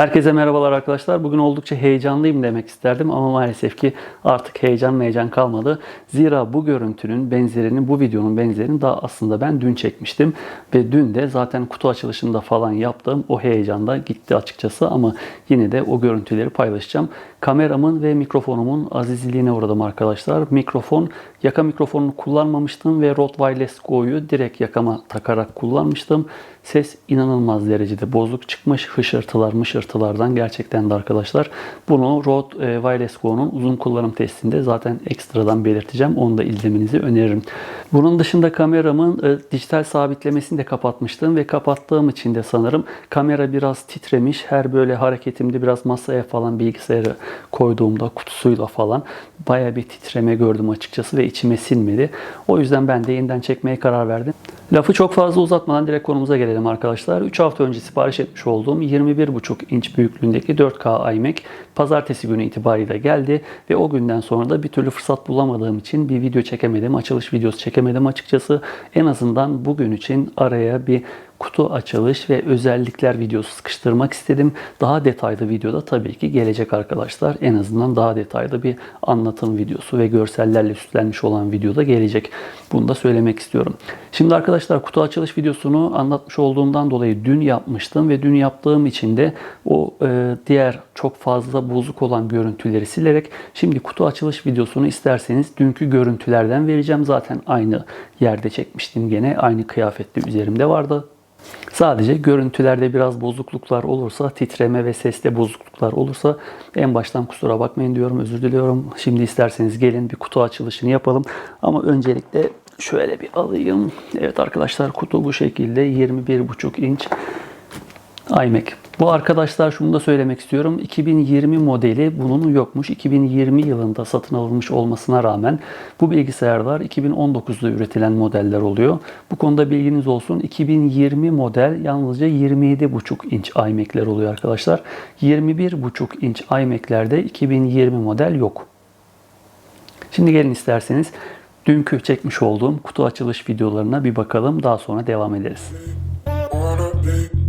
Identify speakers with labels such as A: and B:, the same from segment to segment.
A: Herkese merhabalar arkadaşlar. Bugün oldukça heyecanlıyım demek isterdim ama maalesef ki artık heyecan heyecan kalmadı. Zira bu görüntünün benzerini, bu videonun benzerini daha aslında ben dün çekmiştim. Ve dün de zaten kutu açılışında falan yaptığım o heyecanda gitti açıkçası ama yine de o görüntüleri paylaşacağım. Kameramın ve mikrofonumun azizliğine uğradım arkadaşlar. Mikrofon, yaka mikrofonunu kullanmamıştım ve Rode Wireless Go'yu direkt yakama takarak kullanmıştım. Ses inanılmaz derecede bozuk çıkmış. Hışırtılar mışırtılardan gerçekten de arkadaşlar. Bunu Rode e, Wireless Go'nun uzun kullanım testinde zaten ekstradan belirteceğim. Onu da izlemenizi öneririm. Bunun dışında kameramın e, dijital sabitlemesini de kapatmıştım ve kapattığım için de sanırım kamera biraz titremiş. Her böyle hareketimde biraz masaya falan bilgisayarı koyduğumda kutusuyla falan baya bir titreme gördüm açıkçası ve içime sinmedi. O yüzden ben de yeniden çekmeye karar verdim. Lafı çok fazla uzatmadan direkt konumuza gelelim arkadaşlar. 3 hafta önce sipariş etmiş olduğum 21,5 inç büyüklüğündeki 4K iMac pazartesi günü itibariyle geldi ve o günden sonra da bir türlü fırsat bulamadığım için bir video çekemedim. Açılış videosu çekemedim açıkçası. En azından bugün için araya bir kutu açılış ve özellikler videosu sıkıştırmak istedim. Daha detaylı videoda tabii ki gelecek arkadaşlar. En azından daha detaylı bir anlatım videosu ve görsellerle süslenmiş olan videoda gelecek. Bunu da söylemek istiyorum. Şimdi arkadaşlar kutu açılış videosunu anlatmış olduğumdan dolayı dün yapmıştım ve dün yaptığım için de o e, diğer çok fazla bozuk olan görüntüleri silerek şimdi kutu açılış videosunu isterseniz dünkü görüntülerden vereceğim. Zaten aynı yerde çekmiştim gene. Aynı kıyafette üzerimde vardı. Sadece görüntülerde biraz bozukluklar olursa, titreme ve seste bozukluklar olursa en baştan kusura bakmayın diyorum, özür diliyorum. Şimdi isterseniz gelin bir kutu açılışını yapalım. Ama öncelikle şöyle bir alayım. Evet arkadaşlar kutu bu şekilde 21,5 inç iMac. Bu arkadaşlar şunu da söylemek istiyorum. 2020 modeli bunun yokmuş. 2020 yılında satın alınmış olmasına rağmen bu bilgisayarlar 2019'da üretilen modeller oluyor. Bu konuda bilginiz olsun. 2020 model yalnızca 27,5 inç iMac'ler oluyor arkadaşlar. 21,5 inç iMac'lerde 2020 model yok. Şimdi gelin isterseniz dünkü çekmiş olduğum kutu açılış videolarına bir bakalım. Daha sonra devam ederiz.
B: wanna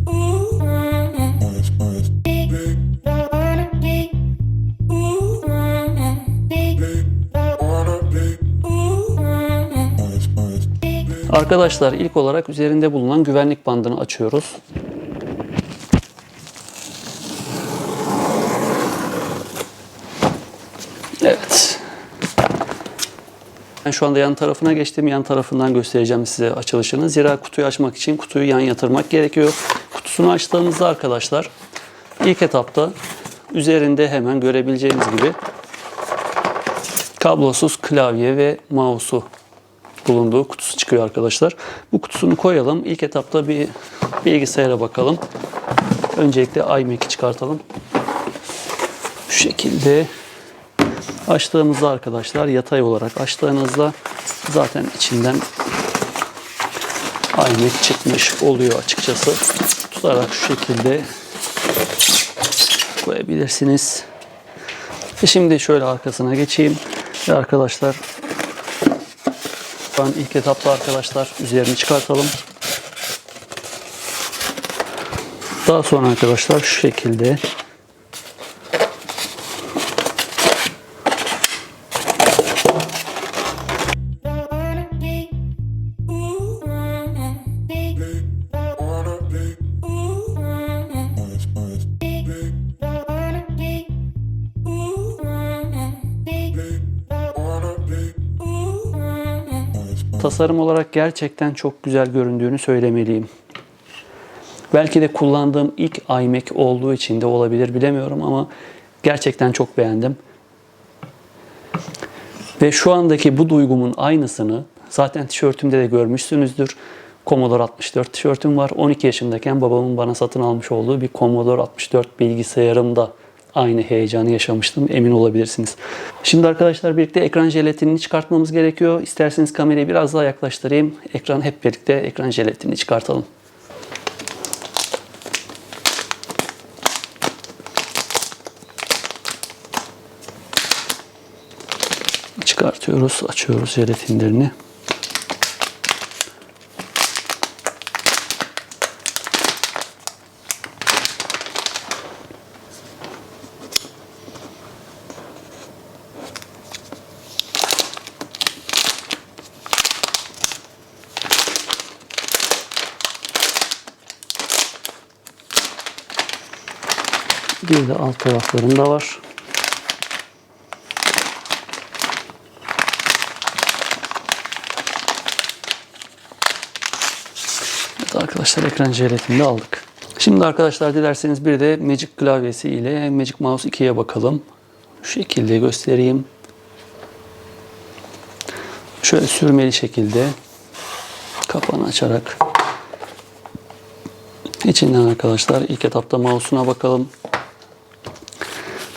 A: Arkadaşlar ilk olarak üzerinde bulunan güvenlik bandını açıyoruz. Evet. Ben şu anda yan tarafına geçtim. Yan tarafından göstereceğim size açılışını. Zira kutuyu açmak için kutuyu yan yatırmak gerekiyor. Kutusunu açtığımızda arkadaşlar ilk etapta üzerinde hemen görebileceğiniz gibi kablosuz klavye ve mouse'u bulunduğu kutusu çıkıyor arkadaşlar. Bu kutusunu koyalım. İlk etapta bir bilgisayara bakalım. Öncelikle iMac'i çıkartalım. Şu şekilde açtığımızda arkadaşlar yatay olarak açtığınızda zaten içinden iMac çıkmış oluyor açıkçası. Tutarak şu şekilde koyabilirsiniz. Ve şimdi şöyle arkasına geçeyim. Ve arkadaşlar şu ilk etapta arkadaşlar üzerini çıkartalım. Daha sonra arkadaşlar şu şekilde tasarım olarak gerçekten çok güzel göründüğünü söylemeliyim. Belki de kullandığım ilk iMac olduğu için de olabilir bilemiyorum ama gerçekten çok beğendim. Ve şu andaki bu duygumun aynısını zaten tişörtümde de görmüşsünüzdür. Commodore 64 tişörtüm var. 12 yaşındayken babamın bana satın almış olduğu bir Commodore 64 bilgisayarımda aynı heyecanı yaşamıştım. Emin olabilirsiniz. Şimdi arkadaşlar birlikte ekran jelatinini çıkartmamız gerekiyor. İsterseniz kamerayı biraz daha yaklaştırayım. Ekran hep birlikte ekran jelatinini çıkartalım. Çıkartıyoruz, açıyoruz jelatinlerini. Bir de alt taraflarında var. Evet arkadaşlar ekran jelatini aldık. Şimdi arkadaşlar dilerseniz bir de Magic klavyesi ile Magic Mouse 2'ye bakalım. Şu şekilde göstereyim. Şöyle sürmeli şekilde kapağını açarak içinden arkadaşlar ilk etapta mouse'una bakalım.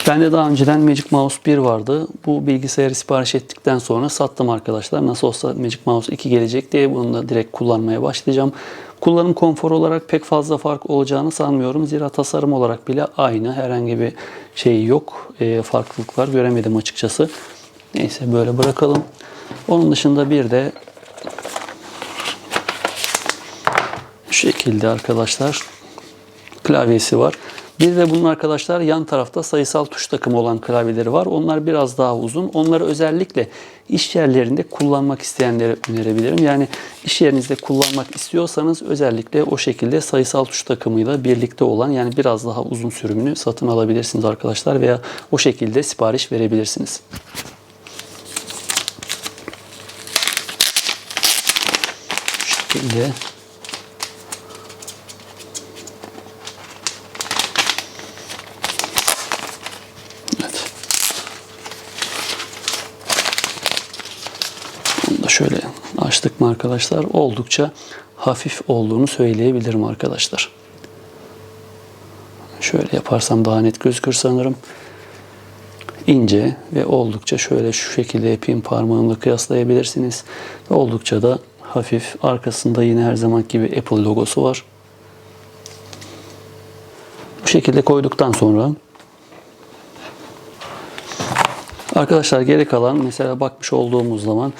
A: Bende daha önceden Magic Mouse 1 vardı. Bu bilgisayarı sipariş ettikten sonra sattım arkadaşlar. Nasıl olsa Magic Mouse 2 gelecek diye bunu da direkt kullanmaya başlayacağım. Kullanım konforu olarak pek fazla fark olacağını sanmıyorum. Zira tasarım olarak bile aynı. Herhangi bir şey yok. E, farklılıklar göremedim açıkçası. Neyse böyle bırakalım. Onun dışında bir de şu şekilde arkadaşlar klavyesi var. Bir de bunun arkadaşlar yan tarafta sayısal tuş takımı olan klavyeleri var. Onlar biraz daha uzun. Onları özellikle iş yerlerinde kullanmak isteyenlere önerebilirim. Yani iş yerinizde kullanmak istiyorsanız özellikle o şekilde sayısal tuş takımıyla birlikte olan yani biraz daha uzun sürümünü satın alabilirsiniz arkadaşlar veya o şekilde sipariş verebilirsiniz. Şu şekilde şöyle açtık mı arkadaşlar? Oldukça hafif olduğunu söyleyebilirim arkadaşlar. Şöyle yaparsam daha net gözükür sanırım. İnce ve oldukça şöyle şu şekilde yapayım parmağımla kıyaslayabilirsiniz. Oldukça da hafif. Arkasında yine her zaman gibi Apple logosu var. Bu şekilde koyduktan sonra Arkadaşlar geri kalan mesela bakmış olduğumuz zaman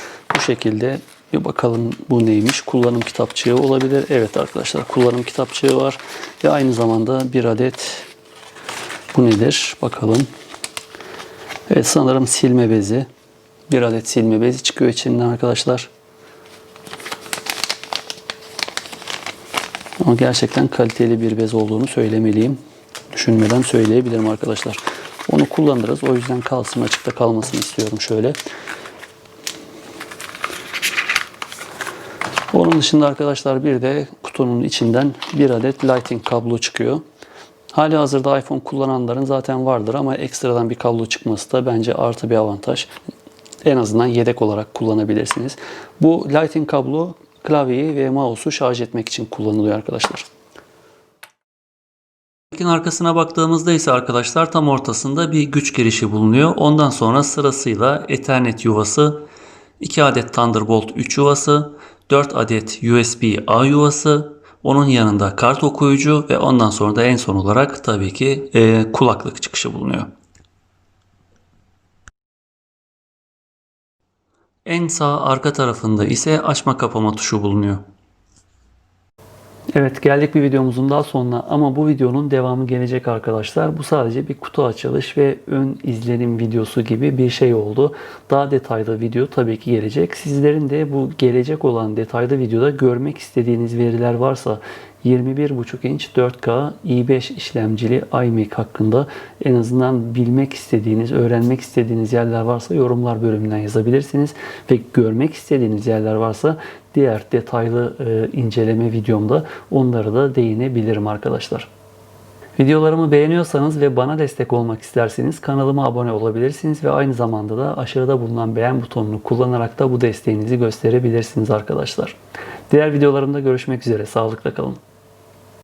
A: şekilde bir bakalım bu neymiş. Kullanım kitapçığı olabilir. Evet arkadaşlar kullanım kitapçığı var. Ve aynı zamanda bir adet bu nedir? Bakalım. Evet sanırım silme bezi. Bir adet silme bezi çıkıyor içinden arkadaşlar. Ama gerçekten kaliteli bir bez olduğunu söylemeliyim. Düşünmeden söyleyebilirim arkadaşlar. Onu kullanırız. O yüzden kalsın açıkta kalmasını istiyorum şöyle. Onun dışında arkadaşlar bir de kutunun içinden bir adet Lightning kablo çıkıyor. Hali hazırda iPhone kullananların zaten vardır ama ekstradan bir kablo çıkması da bence artı bir avantaj. En azından yedek olarak kullanabilirsiniz. Bu Lightning kablo klavyeyi ve mouse'u şarj etmek için kullanılıyor arkadaşlar. Tekin arkasına baktığımızda ise arkadaşlar tam ortasında bir güç girişi bulunuyor. Ondan sonra sırasıyla Ethernet yuvası, 2 adet Thunderbolt 3 yuvası, 4 adet USB A yuvası, onun yanında kart okuyucu ve ondan sonra da en son olarak tabii ki e, kulaklık çıkışı bulunuyor. En sağ arka tarafında ise açma kapama tuşu bulunuyor. Evet geldik bir videomuzun daha sonuna ama bu videonun devamı gelecek arkadaşlar. Bu sadece bir kutu açılış ve ön izlenim videosu gibi bir şey oldu. Daha detaylı video tabii ki gelecek. Sizlerin de bu gelecek olan detaylı videoda görmek istediğiniz veriler varsa 21.5 inç 4K i5 işlemcili iMac hakkında en azından bilmek istediğiniz, öğrenmek istediğiniz yerler varsa yorumlar bölümünden yazabilirsiniz. Ve görmek istediğiniz yerler varsa diğer detaylı e, inceleme videomda onlara da değinebilirim arkadaşlar. Videolarımı beğeniyorsanız ve bana destek olmak isterseniz kanalıma abone olabilirsiniz ve aynı zamanda da aşağıda bulunan beğen butonunu kullanarak da bu desteğinizi gösterebilirsiniz arkadaşlar. Diğer videolarımda görüşmek üzere. Sağlıkla kalın.